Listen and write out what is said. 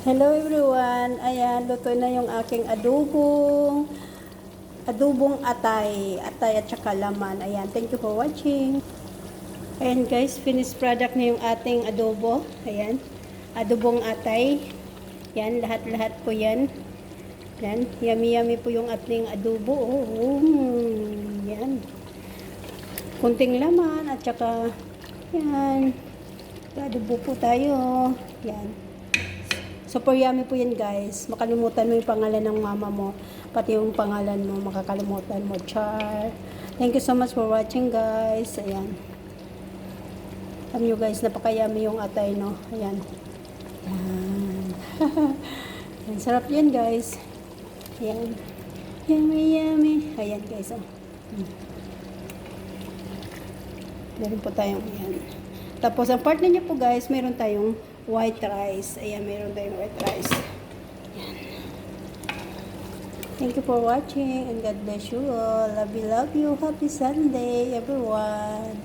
Hello everyone. Ayan, luto na yung aking adobong adobong atay, atay at saka laman. Ayan, thank you for watching. Ayan guys, finished product na yung ating adobo. Ayan, adobong atay. Yan, lahat-lahat po yan. Yan, yummy-yummy po yung ating adobo. Oh, mm, yan. Kunting laman at saka yan. Adobo po tayo. Yan. Super yummy po yan guys. Makalimutan mo yung pangalan ng mama mo. Pati yung pangalan mo, makakalimutan mo. Char. Thank you so much for watching guys. Ayan. Alam nyo guys, napaka-yummy yung atay no. Ayan. Ayan. Ayan. Sarap yan guys. Ayan. Yummy, yummy. Ayan guys. Oh. Hmm. Meron po tayong ayan. Tapos ang partner niya po guys, meron tayong white rice. Ayan, meron tayong white rice. Ayan. Thank you for watching and God bless you all. Love you, love you. Happy Sunday, everyone.